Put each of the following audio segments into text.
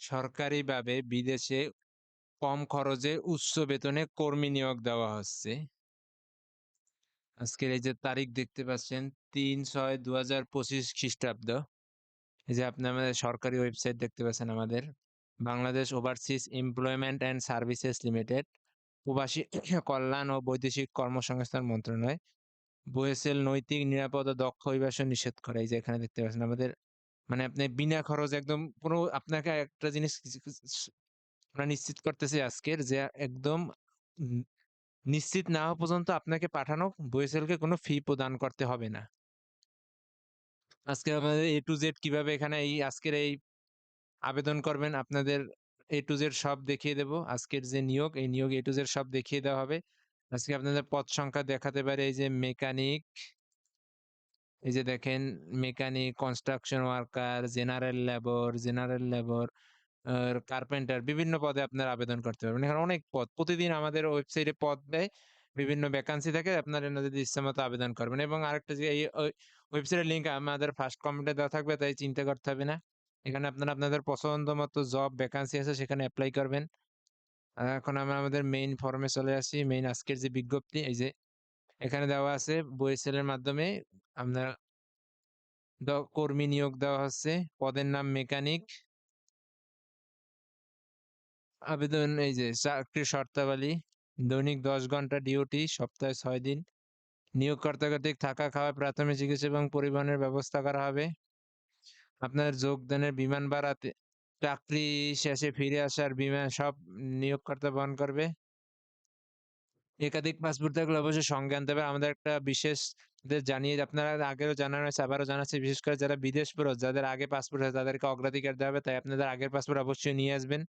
সরকারিভাবে বিদেশে কম খরচে উচ্চ বেতনে কর্মী নিয়োগ দেওয়া হচ্ছে। আজকের এই যে তারিখ দেখতে পাচ্ছেন ৩/৬/২০২৫ খ্রিস্টাব্দ। এই যে আপনি আমাদের সরকারি ওয়েবসাইট দেখতে পাচ্ছেন আমাদের। Bangladesh overseas employment and services limited, প্রবাসী কল্যাণ ও বৈদেশিক কর্মসংস্থান মন্ত্রণালয়, বয়েসেল নৈতিক, নিরাপদ ও দক্ষ অভিবাসন নিষেধ করে। এই যে এখানে দেখতে পাচ্ছেন আমাদের মানে আপনি বিনা খরচ একদম কোনো আপনাকে একটা জিনিস আমরা নিশ্চিত করতেছি আজকের যে একদম নিশ্চিত না হওয়া পর্যন্ত আপনাকে পাঠানো বয়েসেলকে কোনো ফি প্রদান করতে হবে না। আজকে আমাদের এ টু জেড কীভাবে এখানে এই আজকের এই আবেদন করবেন আপনাদের এ টু জেড সব দেখিয়ে দেব। আজকের যে নিয়োগ, এই নিয়োগ এ টু জেড সব দেখিয়ে দেওয়া হবে। আজকে আপনাদের পদ সংখ্যা দেখাতে পারে এই যে মেকানিক এই যে দেখেন mechanic, construction worker, general labour, general labour, carpenter বিভিন্ন পদে আপনারা আবেদন করতে পারবেন। এখানে অনেক পদ। প্রতিদিন আমাদের ওয়েবসাইটে পদ দেয়। বিভিন্ন ভ্যাকান্সি থাকে আপনারা যদি ইচ্ছামত আবেদন করবেন এবং আরেকটা যে এই ওয়েবসাইটের লিংক আমাদের ফার্স্ট কমেন্টে দেওয়া থাকবে তাই চিন্তা করতে হবে না। এখানে আপনারা আপনাদের পছন্দ মতো জব ভ্যাকান্সি আছে সেখানে এপ্লাই করবেন। এখন আমরা আমাদের মেইন ফর্মে চলে আসি। মেইন আজকের যে বিজ্ঞপ্তি এই যে এখানে দেওয়া আছে বয়েসেলের মাধ্যমে আপনার কর্মী নিয়োগ দেওয়া হচ্ছে। পদের নাম মেকানিক। আবেদন এই যে চাকরির শর্তাবলী, দৈনিক ১০ ঘণ্টা ডিউটি, সপ্তাহে ছয় দিন। নিয়োগকর্তা কর্তৃক থাকা, খাওয়া, প্রাথমিক চিকিৎসা এবং পরিবহনের ব্যবস্থা করা হবে। আপনার যোগদানের বিমান ভাড়াতে চাকরি শেষে ফিরে আসার বিমান সব নিয়োগকর্তা বহন করবে। একাধিক পাসপোর্ট থাকলে অবশ্যই সঙ্গে আনতে হবে। আমাদের একটা বিশেষ জানিয়ে আপনারা আগেও জানানো হয়েছে আবারও জানাচ্ছি বিশেষ করে যারা বিদেশ ফেরত যাদের আগে পাসপোর্ট আছে তাদেরকে অগ্রাধিকার দেওয়া হবে। তাই আপনাদের আগের পাসপোর্ট অবশ্যই নিয়ে আসবেন।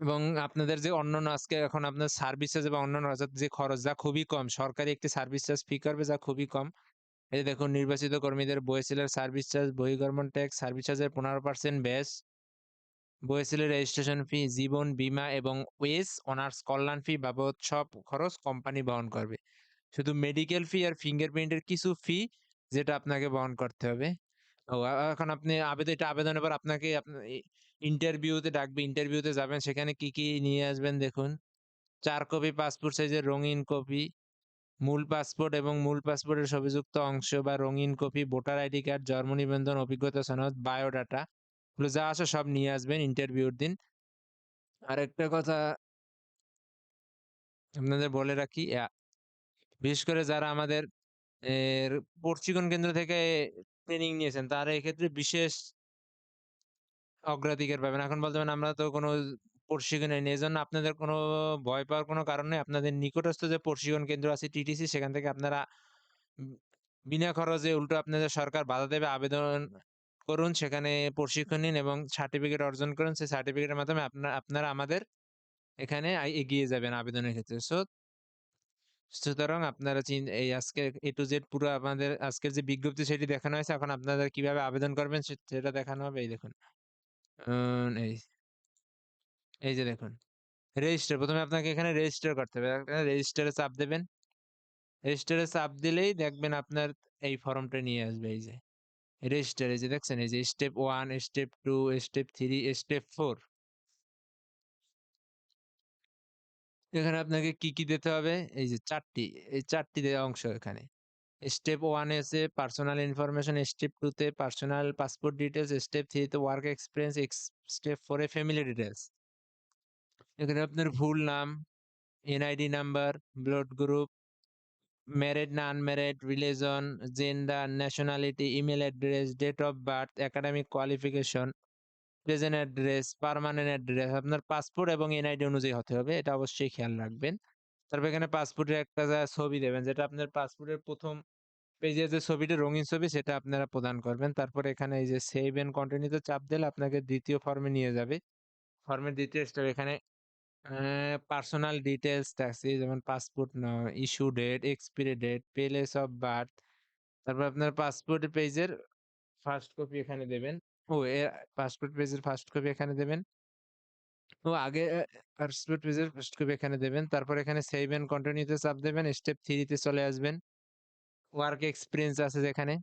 এবং আপনাদের যে অন্যান্য আজকে এখন আপনার সার্ভিস চার্জ এবং অন্যান্য যে খরচ যা খুবই কম। সরকারি একটি সার্ভিস চার্জ ফি করবে যা খুবই কম। এই দেখুন নির্বাচিত কর্মীদের বয়েসেলের সার্ভিস চার্জ, বহির্গমন ট্যাক্স, সার্ভিস চার্জের 15% ব্যাস। বয়েসেলের রেজিস্ট্রেশন ফি, জীবন বীমা এবং ওয়েস অনার্স কল্যাণ ফি বাবদ সব খরচ কোম্পানি বহন করবে। শুধু মেডিকেল ফি আর ফিঙ্গারপ্রিন্টের কিছু ফি যেটা আপনাকে বহন করতে হবে। ও এখন আপনি আবেদন এটা আবেদনের পর আপনাকে আপনি ইন্টারভিউতে ডাকবে। ইন্টারভিউতে যাবেন সেখানে কি, কি নিয়ে আসবেন দেখুন। চার কপি পাসপোর্ট সাইজের রঙিন কপি, মূল পাসপোর্ট এবং মূল পাসপোর্টের ছবিযুক্ত অংশ বা রঙিন কপি, ভোটার আইডি কার্ড, জন্ম নিবন্ধন, অভিজ্ঞতা সনদ, বায়োডাটা যা আছে সব নিয়ে আসবেন ইন্টারভিউর দিন। আরেকটা কথা আপনাদের বলে রাখি বিশেষ করে যারা আমাদের প্রশিক্ষণ কেন্দ্র থেকে ট্রেনিং নিয়েছেন, তারা এক্ষেত্রে বিশেষ অগ্রাধিকার পাবেন। এখন বলতে পারেন আমরা তো কোনো প্রশিক্ষণ নেইনি। জন্য আপনাদের কোনো ভয় পাওয়ার কোনো কারণ নেই। আপনাদের নিকটস্থ যে প্রশিক্ষণ কেন্দ্র আছে টিটিসি, সেখান থেকে আপনারা বিনা খরচে উল্টো আপনাদের সরকার বাধা দেবে, আবেদন করুন। সেখানে প্রশিক্ষণ নিন এবং সার্টিফিকেট অর্জন করুন। সেই সার্টিফিকেটের মাধ্যমে আপনার, আপনারা আমাদের এখানে এগিয়ে যাবেন আবেদনের ক্ষেত্রে। সো সুতরাং আপনারা এই আজকে A to Z পুরো আমাদের আজকের যে বিজ্ঞপ্তি সেটি দেখানো হয়েছে। এখন আপনারা কীভাবে আবেদন করবেন সেটা দেখানো হবে। এই দেখুন। এই এই যে দেখুন। রেজিস্টার প্রথমে আপনাকে এখানে রেজিস্টার করতে হবে। রেজিস্টারে চাপ দেবেন। রেজিস্টারে চাপ দিলেই দেখবেন আপনার এই ফর্মটা নিয়ে আসবে, এই যে। রেজিস্টার এই যে দেখছেন এই যে স্টেপ 1, স্টেপ 2, স্টেপ 3, স্টেপ 4 এখানে আপনাকে কি, কি দিতে হবে? এই যে চারটি এই ৪ টি অংশ এখানে। স্টেপ 1 এ আছে পার্সোনাল ইনফরমেশন, স্টেপ 2 তে পার্সোনাল পাসপোর্ট ডিটেইলস, স্টেপ 3 তে ওয়ার্ক এক্সপেরিয়েন্স, এক্স স্টেপ 4 এ ফ্যামিলি ডিটেইলস। এখানে আপনার ফুল নাম, NID number, blood group, married unmarried, religion, gender, nationality, email address, date of birth, academic qualification, present address, permanent address আপনার passport এবং NID অনুযায়ী হতে হবে। এটা অবশ্যই খেয়াল রাখবেন। তারপর এখানে পাসপোর্টের একটা ছবি দেবেন যেটা আপনার পাসপোর্টের প্রথম পেজে যে ছবিটা রঙিন ছবি সেটা আপনারা প্রদান করবেন। তারপর এখানে এই যে সেভ এন্ড কন্টিনিউ তে চাপ দিলে আপনাকে দ্বিতীয় ফর্মে নিয়ে যাবে। ফর্মের দ্বিতীয় স্টেপ এখানে পার্সোনাল ডিটেইলস থাকছে যেমন passport issue date, expiry date, place of birth তারপর আপনার পাসপোর্ট পেজের ফার্স্ট কপি এখানে দেবেন। ও পাসপোর্ট পেজের ফার্স্ট কপি এখানে দেবেন। ও আগে পাসপোর্ট পেজের ফার্স্ট কপি এখানে দেবেন। তারপর এখানে সেভ এন্ড কন্টিনিউ তে চাপ দেবেন। স্টেপ 3 তে চলে আসবেন। ওয়ার্ক এক্সপেরিয়েন্স আছে যেখানে।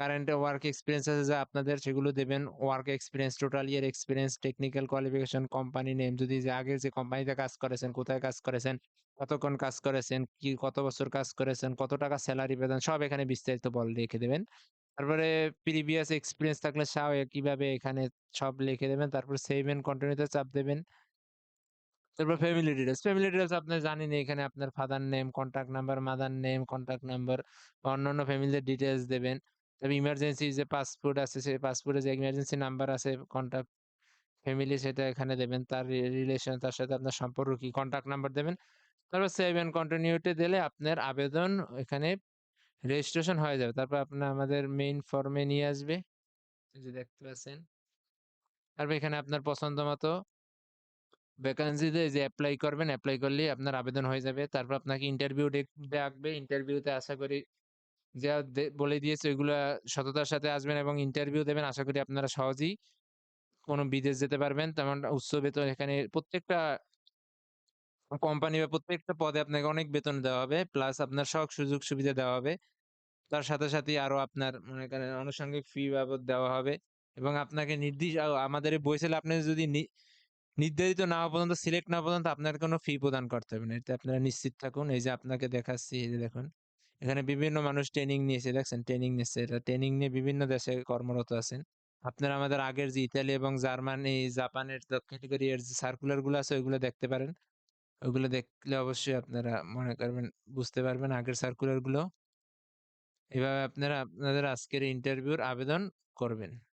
কারেন্ট ওয়ার্ক এক্সপিরিয়েন্স আছে যা আপনাদের সেগুলো দেবেন। Work experience, total year experience technical qualification, company name যদি যে আগে যে কোম্পানিতে কাজ করেছেন, কোথায় কাজ করেছেন, কতক্ষণ কাজ করেছেন, কি কত বছর কাজ করেছেন, কত টাকা স্যালারি পেতেন সব এখানে বিস্তারিত বল লিখে দেবেন। তারপরে প্রিভিয়াস এক্সপিরিয়েন্স থাকলে সাও কীভাবে এখানে সব লিখে দেবেন। তারপর সেভ এন্ড কন্টিনিউ তে চাপ দেবেন। তারপর ফ্যামিলি ডিটেলস ফ্যামিলি ডিটেইলস আপনি জানেনই এখানে আপনার father name, contact number, mother name, contact number অন্যান্য ফ্যামিলির ডিটেলস দেবেন। তবে ইমার্জেন্সি যে পাসপোর্ট আছে সেই পাসপোর্টে যে ইমার্জেন্সি নাম্বার আছে কনট্যাক্ট ফ্যামিলি সেটা এখানে দেবেন। তার রিলেশন তার সাথে আপনার সম্পর্ক কি কনট্যাক্ট নাম্বার দেবেন। তারপর সেভ এন্ড কন্টিনিউ তে দিলে আপনার আবেদন এখানে রেজিস্ট্রেশন হয়ে যাবে। তারপর আপনার আমাদের মেইন ফর্মে নিয়ে আসবে। যে দেখতে পাচ্ছেন। তারপর এখানে আপনার পছন্দ মতো ভ্যাকেন্সিতে যে অ্যাপ্লাই করবেন, অ্যাপ্লাই করলে আপনার আবেদন হয়ে যাবে। তারপর আপনাকে ইন্টারভিউ ডাকবে। ইন্টারভিউতে আশা করি যা বলে দিয়েছে ওইগুলা সততার সাথে আসবেন এবং ইন্টারভিউ দেবেন। আশা করি আপনারা সহজেই কোন বিদেশ যেতে পারবেন। তেমন উচ্চ বেতন এখানে প্রত্যেকটা কোম্পানি বা প্রত্যেকটা পদে আপনাকে অনেক বেতন দেওয়া হবে। প্লাস আপনার সব সুযোগ সুবিধা দেওয়া হবে। তার সাথে, সাথে আরও আপনার মনে করেন আনুষঙ্গিক ফি বাবদ দেওয়া হবে এবং আপনাকে নির্দিষ্ট আমাদের এই বই আপনি যদি নির্ধারিত না হওয়া পর্যন্ত সিলেক্ট না পর্যন্ত আপনার কোনো ফি প্রদান করতে হবে না। এতে আপনারা নিশ্চিত থাকুন। এই যে আপনাকে দেখাচ্ছি এই যে দেখুন। এখানে বিভিন্ন মানুষ ট্রেনিং নিয়েছে দেখছেন ট্রেনিং নিচ্ছে। এটা ট্রেনিং নিয়ে বিভিন্ন দেশে কর্মরত আছেন। আপনারা আমাদের আগের যে ইতালি এবং জার্মানি, জাপানের ক্যাটেগরি এর যে সার্কুলারগুলো আছে ওইগুলো দেখতে পারেন। ওইগুলো দেখলে অবশ্যই আপনারা মনে করবেন বুঝতে পারবেন আগের সার্কুলারগুলো। এভাবে আপনারা আপনাদের আজকের ইন্টারভিউর আবেদন করবেন।